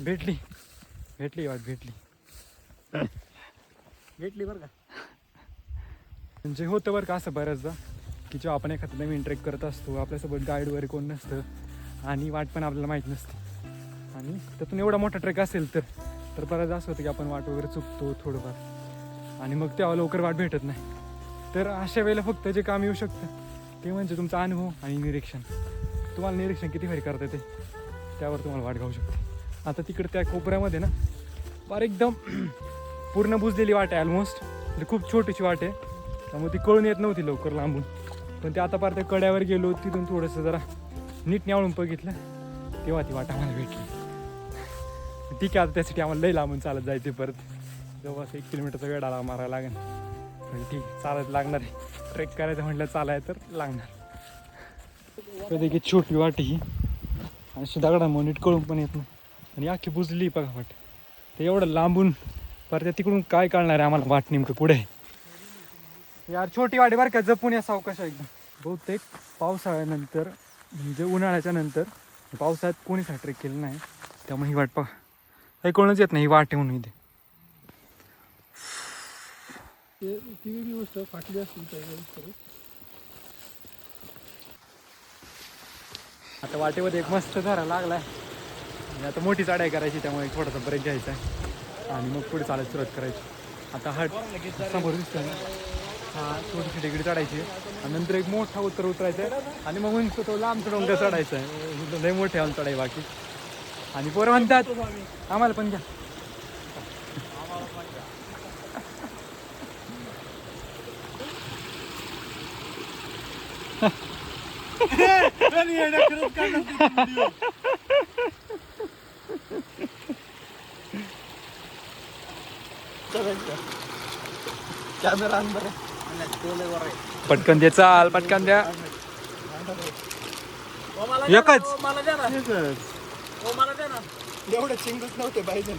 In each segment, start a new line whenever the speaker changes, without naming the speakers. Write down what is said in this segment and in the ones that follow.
भेटली. भेटली वाट भेटली.
भेटली बरं का.
म्हणजे होतं बरं का असं बऱ्याचदा की जेव्हा आपण एखादं नवीन ट्रेक करत असतो आपल्यासोबत गाईड वगैरे कोण नसतं आणि वाट पण आपल्याला माहीत नसते. आणि त्यातून एवढा मोठा ट्रेक असेल तर तर बऱ्याचदा असं होतं की आपण वाट वगैरे चुकतो थोडंफार. आणि मग तेव्हा लवकर वाट भेटत नाही. तर अशा वेळेला फक्त जे काम येऊ शकतं ते म्हणजे तुमचा अनुभव आणि निरीक्षण. तुम्हाला निरीक्षण किती भारी करता येते त्यावर तुम्हाला वाट घाऊ शकते. आता तिकडे त्या कोपऱ्यामध्ये ना फार एकदम पूर्ण बुजलेली वाट आहे ऑलमोस्ट म्हणजे खूप छोटीशी वाट आहे. त्यामुळे ती कळून येत नव्हती लवकर लांबून. पण ते आता पार त्या कड्यावर गेलो तिथून थोडंसं जरा नीट न्यावळून बघितलं तेव्हा ती वाट आम्हाला भेटली. ठीक आहे आता त्यासाठी आम्हाला लई लांबून चालत जायचे परत. जवळपास एक किलोमीटरचा वेळ आला मारायला लागेल. पण ठीक चालत लागणार आहे. ट्रेक करायचं म्हटलं चालाय तर लागणार. कधी की छोटी वाट ही. आणि अशी दगडामुळे नीट कळून पण येत नाही. आणि अख्खी बुजली बघा वाट. ते एवढं लांबून परत तिकडून काय कळणार आहे आम्हाला वाट नेमकं पुढे? यार छोटी वाटी बरं का जपून या सावकाश एकदम बहुतेक पावसाळ्यानंतर म्हणजे उन्हाळ्याच्या नंतर पावसाळ्यात कोणीच हा ट्रेक केलं नाही. त्यामुळे ही वाट पहा काही कोणच येत नाही ही वाट म्हणून इथे
ते ती वेगळी गोष्ट फाटली असतील
आता वाटेमध्ये एक मस्त झरा लागलाय. आणि आता मोठी चढाई करायची त्यामुळे थोडासा ब्रेक घ्यायचा आहे. आणि मग पुढे चालायला सुरुवात करायची. आता हा समोर दिसतो ना? हा छोटी छोटी चढायची आणि नंतर एक मोठा उत्तर उतरायचा आहे. आणि मग उंच तो लांब डोंगर चढायचा आहे. लय मोठे आम चढाई बाकी. आणि पोरं म्हणतात आम्हाला पण घ्या.
कॅमेरा अंदर
पटकन दे चाल पटकन द्या. एकच.
मला चिंगच नव्हते पाहिजे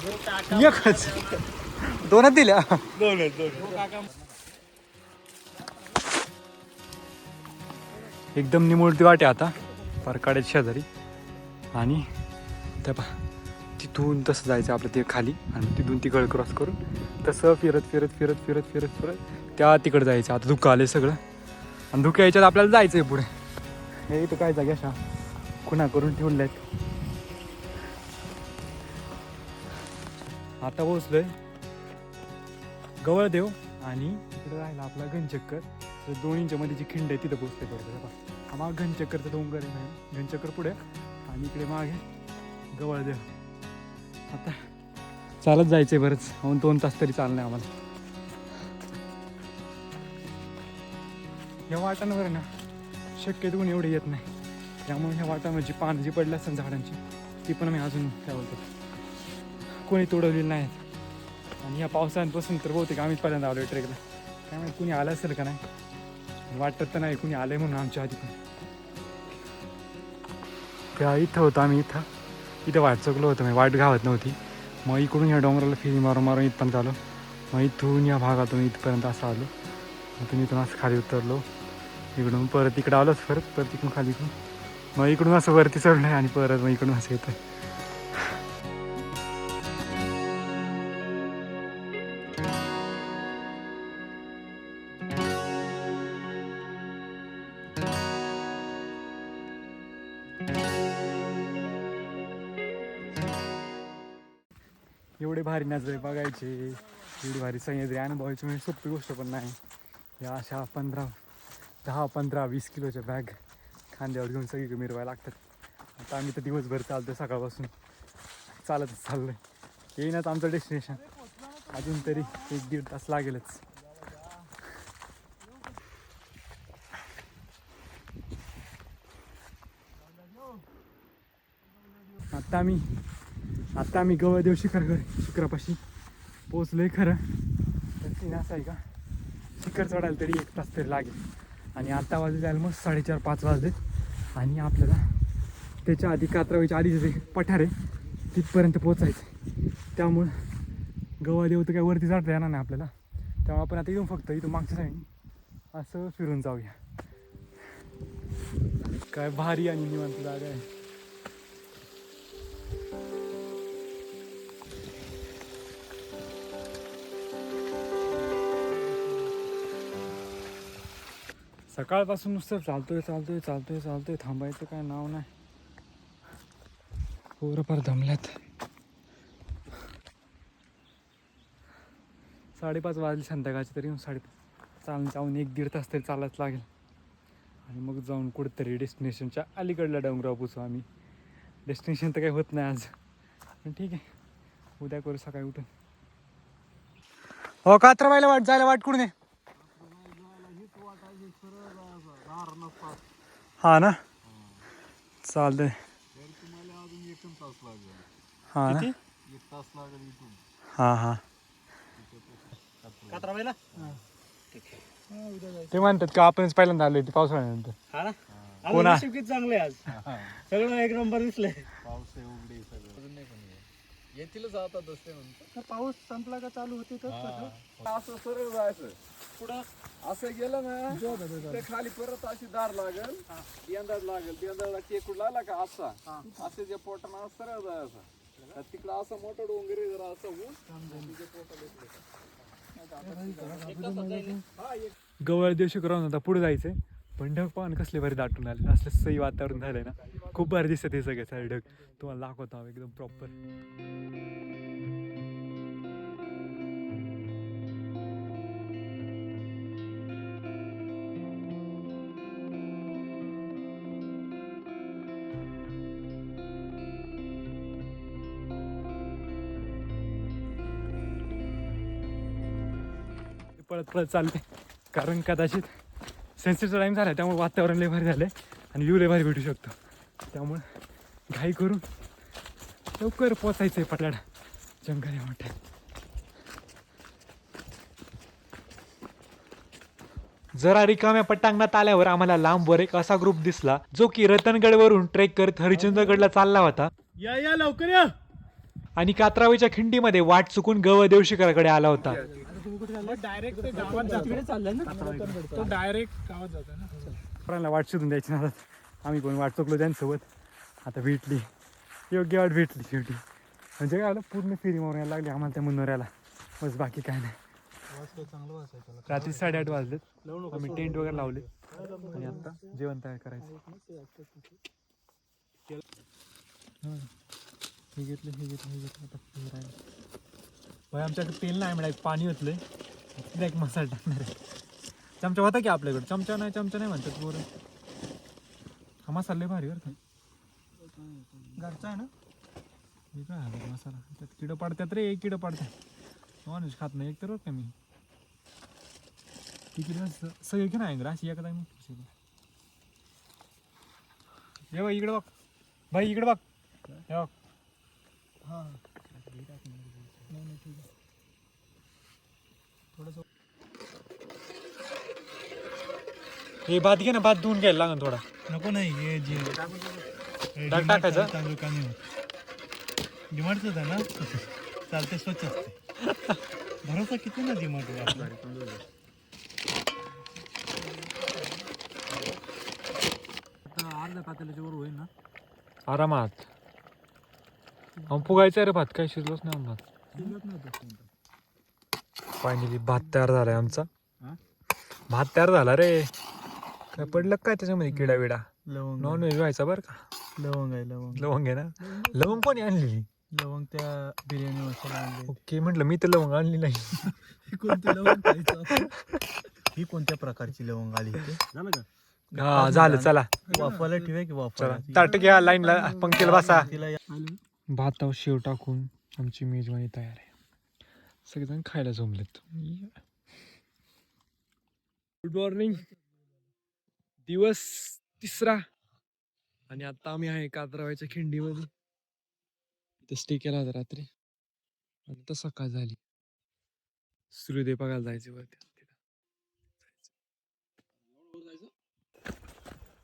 एकच. दोनच दिल्या. एकदम निमुळती वाटे आता परकाड्याच्या शेजारी. आणि त्या पा तिथून तसं जायचं आपलं ते खाली. आणि तिथून तिकडं क्रॉस करून तसं फिरत फिरत फिरत फिरत फिरत फिरत त्या तिकडं जायचं. आता धुकं आले सगळं. आणि धुक्या यायच्यात आपल्याला जायचं आहे पुढे. हे इथं काय जागे अशा खुणा करून ठेवल्या आहेत आता पोहोचलोय गवळदेव आणि इकडे राहिला आपला घनचक्कर. तर दोन मध्ये जी खिंड आहे तिथं पोहोचते बरोबर बघा. हा घनचक्करचा डोंगर आहे घनचक्कर पुढे आणि इकडे मागे गवळदेव. आता चालत जायचंय बरंच. म्हणून दोन तास तरी चालणं आम्हाला. या वाटांवर ना शक्यतो कोण एवढे येत नाही. त्यामुळे ह्या वाटांवरची पानं जी पडली असतात झाडांची ती पण आम्ही अजून ठेवतो बोलतो कोणी तोडवलेली नाहीत आणि ह्या पावसाळ्यांपासून तर बहुतेक आम्हीच पहिल्यांदा आलो ट्रेकला. त्यामुळे कुणी आलं असेल का नाही? वाटत तर नाही कुणी आलंय म्हणून आमच्या आधी पण. त्या इथं होतं आम्ही इथं. इथं वाट चुकलो होतं म्हणजे वाट गावात नव्हती. मग इकडून ह्या डोंगराला फिरी मारून मारून इथपर्यंत आलो. मग इथून या भागातून इथपर्यंत असं आलो. मग तुम्ही इथून असं खाली उतरलो. इकडून परत इकडं आलोच परत परत इकडून खाली इकडून. मग इकडून असं वरती चढलं आणि परत मग इकडून असं येतं एवढे भारी नजरे बघायचे एवढी भारी सह्याद्री अनुभवायची म्हणजे सोपी गोष्ट पण नाही. या अशा पंधरा दहा पंधरा वीस किलोच्या बॅग खांद्यावर घेऊन सगळी मिरवायला लागतात. आता आम्ही तर दिवसभर चालतो सकाळपासून. चालतच चाललं आहे येईनच आमचं डेस्टिनेशन अजून तरी एक दीड तास लागेलच. आता आम्ही आता आम्ही गवळदेव शिखर शिखरापाशी पोचलोय खरं. तर सीन असं आहे का? शिखर चढायला तरी एक तास तरी लागेल. आणि आत्ता वाजले जायला मग साडेचार पाच वाजले. आणि आपल्याला त्याच्या आधी कात्रावाईच्या आधीचे जे पठार आहे तिथपर्यंत पोचायचं त्यामुळं गवळदेव तर काय वरती चढता येणार नाही आपल्याला. त्यामुळे आपण आता येऊन फक्त इथून मागच्या साईड असं फिरून जाऊया. काय भारी आणि निवांत जागा आहे. सकाळपासून नुसतं चालतोय चालतोय चालतोय चालतोय. थांबायचं काय नाव नाही. पोरं फार दमल्यात. साडेपाच वाजले संध्याकाळचे तरी साडे चालून चालून एक दीड तास तरी चालायच लागेल. आणि मग जाऊन कुठेतरी डेस्टिनेशनच्या अलीकडल्या डोंगरावर पोचू आम्ही. डेस्टिनेशन तर काही होत नाही आज. पण ठीक आहे. उद्या करू सकाळी उठून. हो कात्रबाईला वाट जायला वाट कुठून आहे? हा ना? चालतंय. हा ना? हा हा.
कात्राबाईला?
ते म्हणतात का आपणच पहिल्यांदा आलोय ते पावसाळ्यानंतर.
हा ना? नशीब किती चांगले आज. सगळं एक नंबर दिसले
येतीलच आता दसते म्हणतो
पाऊस संपला का चालू होते तर
असं सरळ जायचं. पुढं असं गेलं ना ते खाली परत अशी दार लागल. यंदाज लागल. यंदाजला केकूड लागला का असा? असं जे पोटानं सरळ जायचं. तिकडं असं मोठं डोंगरी जरा असं
गवळ दिवशी करून होता पुढे जायचंय. पण ढग पाहून कसले भारी दाटून आले. असलं सही वातावरण झालंय ना. खूप भारी दिसत हे सगळे सारे ढग. तुम्हाला दाखवतो एकदम प्रॉपर पळत पळत चालते कारण कदाचित सेन्सिटिव्ह टाईम झाला त्यामुळे वातावरण लय भारी झालं आणि व्ह्यू लय भारी भेटू शकतो. त्यामुळे घाई करून लवकर पोचायचं आहे पटलाडा जंगल मोठ्या जरा रिकाम्या पटांगणात आल्यावर आम्हाला लांबवर एक असा ग्रुप दिसला जो की रतनगडवरून ट्रेक करत हरिश्चंद्रगडला चालला होता.
या या लवकर या.
आणि कात्रावीच्या खिंडीमध्ये वाट चुकून गवदेवशिखराकडे आला होता.
डायरेक्ट ते गावात जातो. चाललं ना? तो डायरेक्ट गावात जातो ना.
पोरांना वाट शोधून द्यायची ना. आम्ही पण वाट चुकलो त्यांच्यासोबत. आता भेटली. योग्य वाट भेटली शेवटी. म्हणजे काय आलं पूर्ण फेरी मारून यायला लागली आम्हाला त्या मुनोऱ्याला. बस बाकी काय नाही. रात्री साडेआठ वाजलेत. आम्ही टेंट वगैरे लावले. आणि आता जेवण तयार करायचं. हं. घेतलं हे घेतलं हे घेतलं. आता हे राहिलं भाई आमच्याकडे तेल नाही मिळालं पाणी होतलं तिला एक मसाला टाकणार आहे. चमचा होता की आपल्याकडे? चमचा नाही चमचा नाही म्हणतात पोरं. हा मसाला लय भारी बरं का.
घरचा आहे ना?
हे काय हा मसाला? त्यात किडं पडतात रे एक किडं पडतात. माणूस खात नाही एक तर बरं का मी. तिकीट सगळे की नाही अशी एकदा मी ये बाई इकडे बघ. बाई इकडे बघ. हे बघ.
हा.
हे भात घे ना भात धुवून घ्यायला लागेल थोडा.
नको नाही हे जे
डाग टाकायचं?
तांदूळ कमी होत डिमांडच आहे ना? चालते स्वच्छ असते भरोसा किती ना आपला? अर्धा पातेल्याच्या वर होईल ना?
आरामात. अहो, फुगायचं रे भात काय शिजलोच नाही भात.
नाही
फायनली भात तयार झालाय आमचा.
हा?
भात तयार झाला रे. काय पडलं काय त्याच्यामध्ये किडा विडा
लवंग.
नॉन व्हेज व्हायचा बरं का?
लवंग आहे लवंग.
लवंग आहे ना? लवंग कोणी आणलेली?
लवंग त्या बिर्याणी मसाला आणले.
ओके म्हटलं मी तर लवंग आणली नाही.
कोणते लवंग ही कोणत्या प्रकारची लवंग आली झालं का?
हा झालं चला.
वाफायला ठेवा की
चला
वाफायला
ताट घ्या लाईनला पंक्तीला बसा. भातावर शेव टाकून. आमची मेजवानी तयार आहे. सगळेजण खायला जमलेत. गुड मॉर्निंग दिवस तिसरा. आणि आता आम्ही आहे कात्रावायच्या खिंडीमध्ये. तिथे स्टे केला होता रात्री. आणि तर सकाळ झाली. सूर्योदय बघायला जायचे वरती.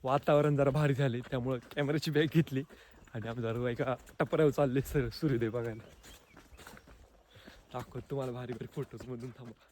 वातावरण जरा भारी झाले त्यामुळं कॅमेराची बॅग घेतली. आणि आम्ही जरा एका टपऱ्यावर चालले सर सूर्योदय बघायला. दाखवत तुम्हाला भारी भारी फोटोज मधून थांबा